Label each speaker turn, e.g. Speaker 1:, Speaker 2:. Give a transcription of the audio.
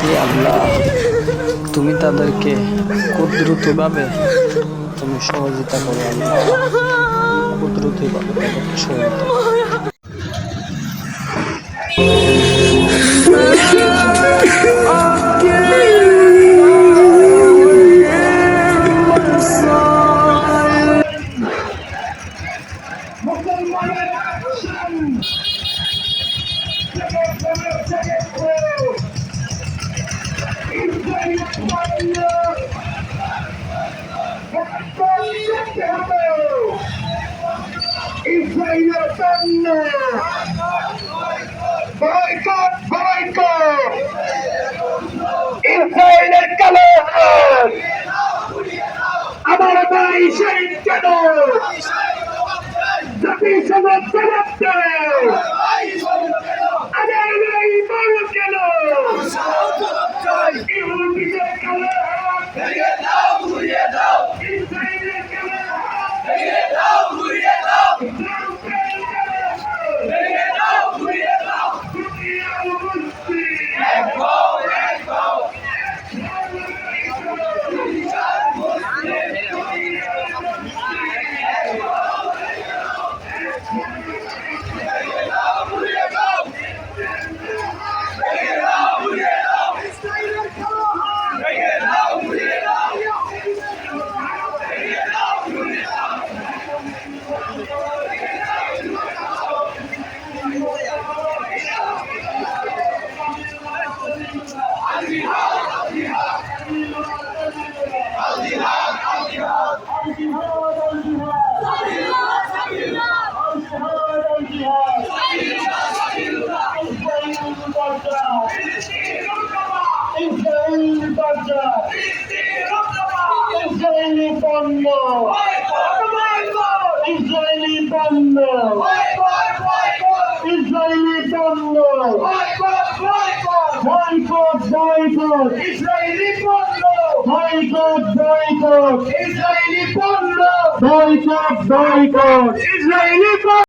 Speaker 1: হে আল্লাহ তুমি তাদেরকে খুব দ্রুতভাবে তুমি সহযোগিতা করো আল্লাহ খুব করো।
Speaker 2: মুসলমানের ইসরায়েলের পণ্য বয়কট বয়কট। ইসরায়েলের কালো হাত। আমার ভাই শহীদ কেন? জাতিসংঘ জবাব দেয় আমার ইসরায়েল বাজার ইসরায়েলি পণ্য ইসরায়েলি পণ্য ইসরায়েলি পণ্য বয়কট বয়কট ইসরায়েলি পণ্য বয়কট বয়কট ইসরায়েলি পণ্য বয়কট বয়কট ইসরায়েলি পণ্য